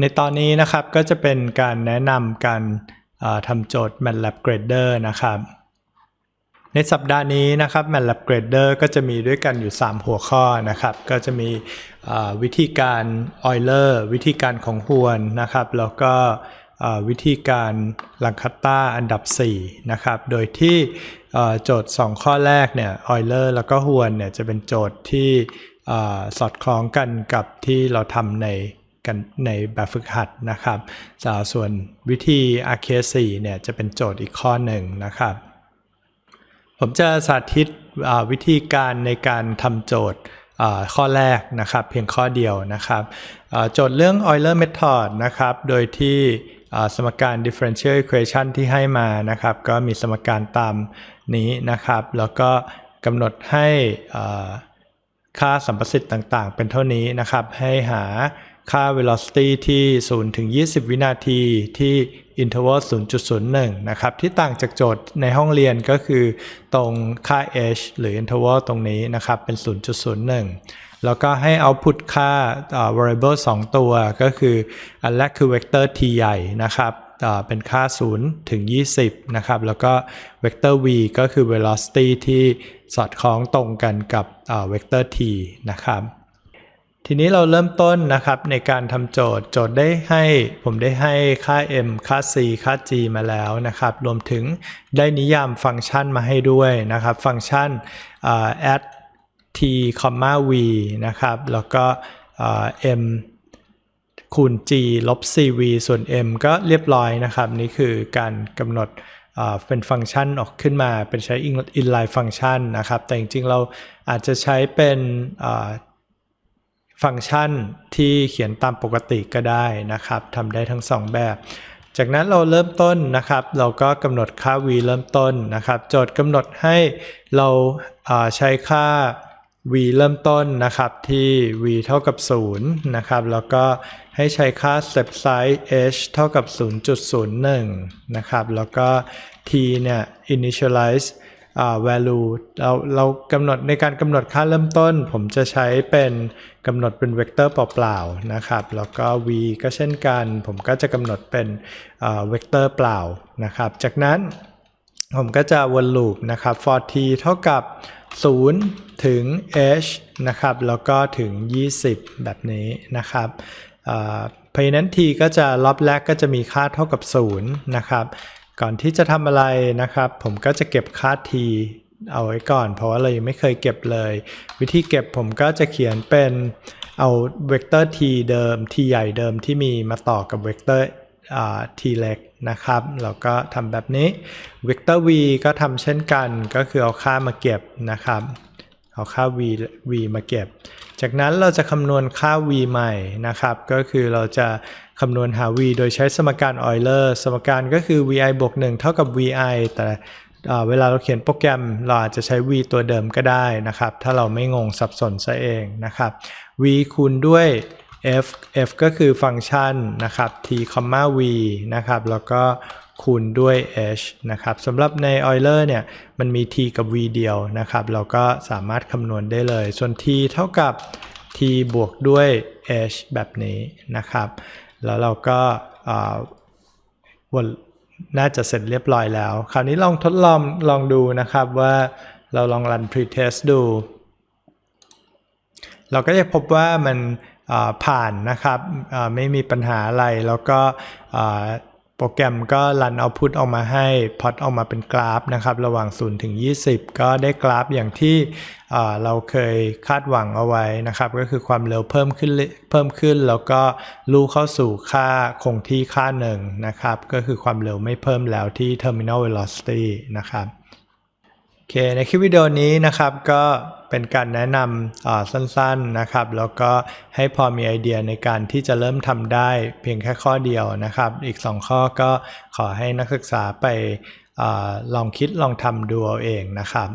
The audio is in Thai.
ในตอนนี้นะครับก็จะเป็นการแนะนำการทำโจทย์ MATLAB Grader นะครับ ในสัปดาห์นี้นะครับ MATLAB Grader ก็จะมีด้วยกันอยู่ 3 หัวข้อนะครับ ก็จะมีวิธีการ Euler วิธีการของฮวนนะครับ แล้วก็วิธีการลังคัตตาอันดับ 4 นะครับ โดยที่โจทย์ 2 ข้อแรกเนี่ย Euler แล้วก็ฮวนเนี่ยจะเป็นโจทย์ที่อสอดคล้องกันกับที่เราทำใน กันในแบบฝึกหัดนะครับส่วนวิธี RK4 เนี่ยจะเป็นโจทย์อีกข้อหนึ่งนะครับ ผมจะสาธิตวิธีการในการทำโจทย์ข้อแรกนะครับ เพียงข้อเดียวนะครับโจทย์เรื่อง Euler method นะครับ โดยที่สมการ differential equation ที่ให้มานะครับ ก็มีสมการตามนี้นะครับ แล้วก็กำหนดให้ค่าสัมประสิทธิ์ต่างๆ เป็นเท่านี้นะครับ ให้หา ค่า velocity ที่ 0 ถึง 20 วินาทีที่ interval 0.01 นะครับ ที่ต่างจากโจทย์ในห้องเรียนก็คือตรงค่า h หรือ interval ตรงนี้นะครับ เป็น 0.01 แล้วก็ให้ output ค่า variable 2 ตัวก็คืออันแรกคือ vector t ใหญ่นะครับเป็นค่า 0 ถึง 20 นะครับ แล้วก็ vector v ก็คือ velocity ที่สอดคล้องตรงกันกับอ่า vector t นะครับ ทีนี้เราเริ่มต้นนะครับในการทำโจทย์โจทย์ได้ให้ ผมได้ให้ค่า m ค่า c ค่า g มาแล้วนะครับ รวมถึงได้นิยามฟังก์ชันมาให้ด้วยนะครับ ฟังก์ชัน add t, v นะครับ แล้วก็ m คูณ g ลบ cv ส่วน m ก็เรียบร้อยนะครับ นี่คือการกำหนดเป็นฟังก์ชันออกขึ้นมาเป็นใช้ inline ฟังก์ชันนะครับ แต่จริงๆ เราอาจจะใช้เป็น ฟังก์ชันที่เขียนตามปกติก็ได้นะครับทำได้ทั้ง 2 แบบ จากนั้นเราเริ่มต้นนะครับ เราก็กำหนดค่า v เริ่มต้นนะครับ โจทย์กำหนดให้เราอ่าใช้ค่า v เริ่มต้นนะครับที่ v เท่ากับ 0 นะครับ แล้วก็ให้ใช้ค่า step size h เท่ากับ 0.01 นะครับ แล้วก็ t เนี่ย initialize value เราเรากำหนดในการกำหนดค่าเริ่มต้น ผมจะใช้เป็นกำหนดเป็นเวกเตอร์เปล่าๆนะครับ แล้วก็ v ก็เช่นกัน ผมก็จะกำหนดเป็นอ่าเวกเตอร์เปล่านะครับ จากนั้นผมก็จะวนลูปนะครับ for t เท่ากับ 0 ถึง h นะครับ แล้วก็ถึง 20 แบบนี้นะครับอ่าเพราะนั้น t ก็จะรอบแรกก็จะมีค่าเท่ากับ 0 นะครับ ก่อนที่จะทำอะไรนะครับ ผมก็จะเก็บค่า t เอาไว้ก่อน เพราะว่าเรายังไม่เคยเก็บเลย วิธีเก็บผมก็จะเขียนเป็นเอาเวกเตอร์ t เดิม t ใหญ่เดิมที่มีมาต่อกับเวกเตอร์ t เล็กนะครับแล้วก็ทำแบบนี้เวกเตอร์ v ก็ทำเช่นกันก็คือเอาค่ามาเก็บนะครับ เอาค่า v v มาเก็บ จากนั้นเราจะคำนวณค่า v ใหม่นะครับ ก็คือเราจะคำนวณหา v โดยใช้สมการ Euler สมการก็คือ vi บวก1เท่ากับ vi แต่เวลาเราเขียนโปรแกรมเราอาจจะใช้ v ตัวเดิมก็ได้นะครับ ถ้าเราไม่งงสับสนซะเองนะครับ v คูณด้วย f f ก็คือฟังก์ชันนะครับ t, v นะครับ แล้วก็ คูณด้วย h นะครับสำหรับใน Euler เนี่ยมันมี t กับ v เดียวนะครับ เราก็สามารถคำนวณได้เลย ส่วน t เท่ากับ t บวกด้วย h แบบนี้นะครับ แล้วเราก็วนน่าจะเสร็จเรียบร้อยแล้ว คราวนี้ลองทดลองลองดูนะครับว่าเราลองรัน pretest ดู เราก็จะพบว่ามันผ่านนะครับไม่มีปัญหาอะไรแล้วก็ โปรแกรมก็รันเอาพุทออกมาให้พอตออกมาเป็นกราฟนะครับระหว่าง0ถึง20 ก็ได้กราฟอย่างที่เราเคยคาดหวังเอาไว้นะครับ ก็คือความเร็วเพิ่มขึ้นเพิ่มขึ้น แล้วก็ลู่เข้าสู่ค่าคงที่ค่าหนึ่งนะครับ ก็คือความเร็วไม่เพิ่มแล้วที่ terminal velocity นะครับ อเคในคลิปวิดีโอนี้นะครับก็เป็นการแนะนำสั้นๆนะครับ แล้วก็ให้พอมีไอเดียในการที่จะเริ่มทำได้เพียงแค่ข้อเดียวนะครับ อีก 2 ข้อก็ขอให้นักศึกษาไปอาลองคิดลองทำดูเอาเองนะครับ